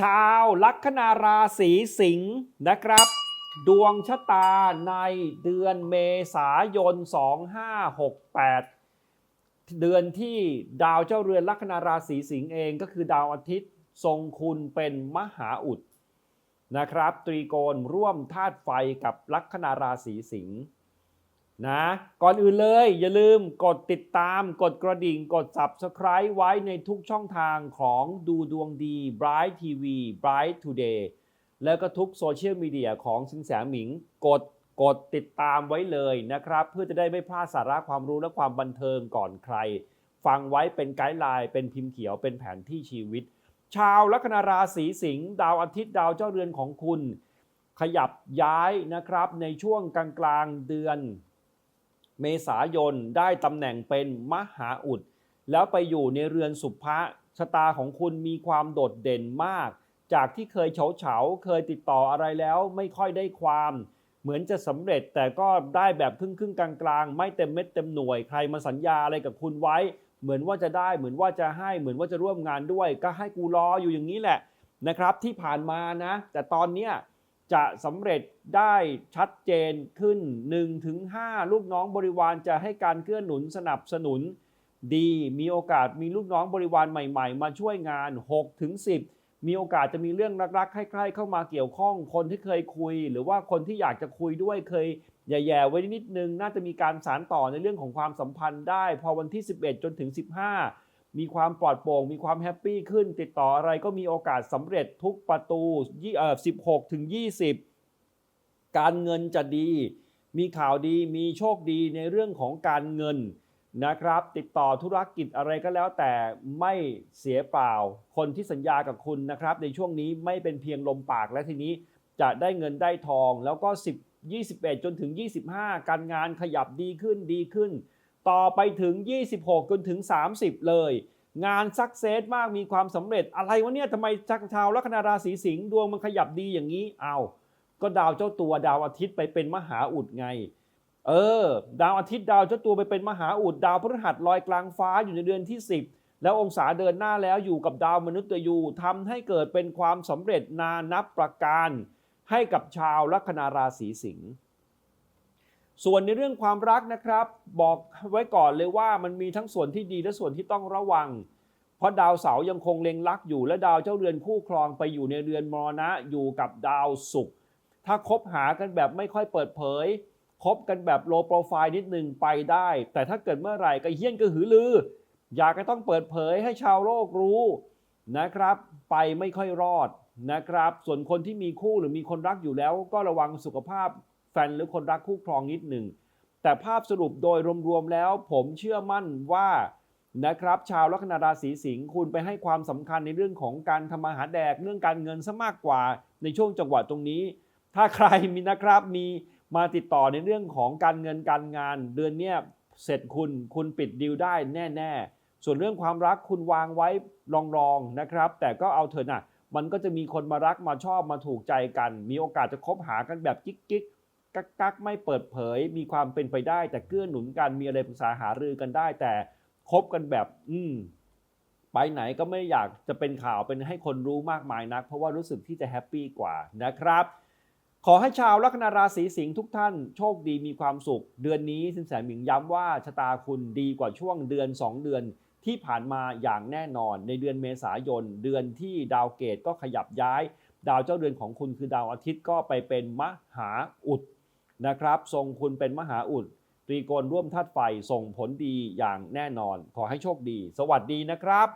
ชาวลัคนาราศีสิงห์นะครับ ดวงชะตาในเดือนเมษายน 2568 เดือนที่ดาวเจ้าเรือนลัคนาราศีสิงห์เองก็คือดาวอาทิตย์ทรงคุณเป็นมหาอุดนะครับ ตรีโกณร่วมธาตุไฟกับลัคนาราศีสิงห์ นะก่อนอื่นเลยอย่าลืมกดติดตามกดกระดิ่งกด Subscribe ไว้ในทุกช่องทางของดูดวงดี Bright TV Bright Today แล้วก็ทุกโซเชียลมีเดียของสินแสหมิง กดกดติดตามไว้เลยนะครับ เพื่อจะได้ไม่พลาดสาระความรู้และความบันเทิงก่อนใคร ฟังไว้เป็นไกด์ไลน์ เป็นพิมพ์เขียวเป็นแผนที่ชีวิต ชาวลัคนาราศีสิงห์ดาวอาทิตย์ดาวเจ้าเรือนของคุณ ขยับย้ายนะครับในช่วงกลางกลางๆเดือน เมษายนได้ตำแหน่งเป็นมหาอุด แล้วไปอยู่ในเรือนสุภะชะตาของคุณมีความโดดเด่นมาก จากที่เคยเฉาเฉาเคยติดต่ออะไรแล้วไม่ค่อยได้ความ เหมือนจะสำเร็จแต่ก็ได้แบบครึ่งครึ่งกลางกลางไม่เต็มเม็ดเต็มหน่วยใครมาสัญญาอะไรกับคุณไว้ เหมือนว่าจะได้เหมือนว่าจะให้เหมือนว่าจะร่วมงานด้วย ก็ให้กูรออยู่อย่างนี้แหละนะครับ ที่ผ่านมานะ แต่ตอนเนี้ย จะสำเร็จได้ชัดเจนขึ้น 1-5 ลูกน้องบริวารจะให้การเกื้อหนุนสนับสนุน ดีมีโอกาสมีลูกน้องบริวารใหม่ๆ มาช่วยงาน 6-10 มีโอกาสจะมีเรื่องรักๆใกล้ๆเข้ามาเกี่ยวข้อง คนที่เคยคุย หรือว่าคนที่อยากจะคุยด้วยเคยแย่ๆไว้นิดนึง น่าจะมีการสารต่อในเรื่องของความสัมพันธ์ได้ พอวันที่ 11 จนถึง 15 มีความปลอดโปร่ง มีความแฮปปี้ขึ้น ติดต่ออะไรก็มีโอกาสสำเร็จทุกประตูยี่เอ่อ16 ถึง 20 การเงินจะดี มีข่าวดี มีโชคดีในเรื่องของการเงินนะครับ ติดต่อธุรกิจอะไรก็แล้วแต่ไม่เสียเปล่า คนที่สัญญากับคุณนะครับ ในช่วงนี้ไม่เป็นเพียงลมปากและทีนี้จะได้เงินได้ทองแล้วก็ 10 21 จนถึง 25 การงานขยับดีขึ้นดีขึ้น ต่อไปถึง 26 จนถึง 30 เลย งานสักเซสมากมีความสำเร็จอะไรวะเนี่ยทำไมชาวลัคนาราศีสิงห์ดวงมันขยับดีอย่างนี้เอาก็ดาวเจ้าตัวดาวอาทิตย์ไปเป็นมหาอุดไง เออ ดาวอาทิตย์ดาวเจ้าตัวไปเป็นมหาอุดดาวพฤหัสลอยกลางฟ้าอยู่ในเดือนที่ 10 แล้วองศาเดินหน้าแล้วอยู่กับดาวมนุษย์ยูทำให้เกิดเป็นความสำเร็จนานับประการ ให้กับชาวลัคนาราศีสิงห์ ส่วนในเรื่องความรักนะครับ บอกไว้ก่อนเลยว่ามันมีทั้งส่วนที่ดีและส่วนที่ต้องระวัง เพราะดาวเสาร์ยังคงเล็งลักอยู่และดาวเจ้าเรือนคู่ครองไปอยู่ในเรือนมรณะอยู่กับดาวศุกร์ถ้าคบหากันแบบไม่ค่อยเปิดเผยคบกันแบบโลโปรไฟล์นิดนึงไปได้ แต่ถ้าเกิดเมื่อไหร่ก็เฮี้ยนก็หือลือ อยากจะต้องเปิดเผยให้ชาวโลกรู้นะครับ ไปไม่ค่อยรอดนะครับ ส่วนคนที่มีคู่หรือมีคนรักอยู่แล้ว ก็ระวังสุขภาพ แฟนหรือคนรักคู่ครองนิดหนึ่ง แต่ภาพสรุปโดยรวมๆแล้ว ผมเชื่อมั่นว่านะครับ ชาวลัคนาราศีสิงห์คุณไปให้ความสำคัญในเรื่องของการทำมาหาแดกเรื่องการเงินซะมากกว่าในช่วงจังหวะตรงนี้ ถ้าใครมีนะครับมีมาติดต่อในเรื่องของการเงินการงาน เดือนเนี้ยเสร็จคุณคุณปิดดีลได้แน่ ๆ ส่วนเรื่องความรักคุณวางไว้รองๆนะครับ แต่ก็เอาเถอะนะมันก็จะมีคนมารักมาชอบมาถูกใจกัน มีโอกาสจะคบหากันแบบกิ๊ก กักกักไม่เปิดเผย มีความเป็นไปได้ แต่เกื้อหนุนกันมีอะไรปรึกษาหารือกันได้ แต่คบกันแบบ อืมไปไหนก็ไม่อยากจะเป็นข่าวเป็นให้คนรู้มากมายนัก เพราะว่ารู้สึกที่จะแฮปปี้กว่านะครับ ขอให้ชาวลัคนาราศีสิงห์ทุกท่านโชคดีมีความสุข เดือนนี้สินแสหมิงย้ำว่าชะตาคุณดีกว่าช่วงเดือน 2 เดือนที่ผ่านมาอย่างแน่นอน ในเดือนเมษายน เดือนที่ดาวเกตก็ขยับย้าย ดาวเจ้าเดือนของคุณคือดาวอาทิตย์ก็ไปเป็นมหาอุด นะครับ ทรงคุณเป็นมหาอุดตรีโกณร่วมธาตุไฟส่งผลดีอย่างแน่นอน ขอให้โชคดี สวัสดีนะครับ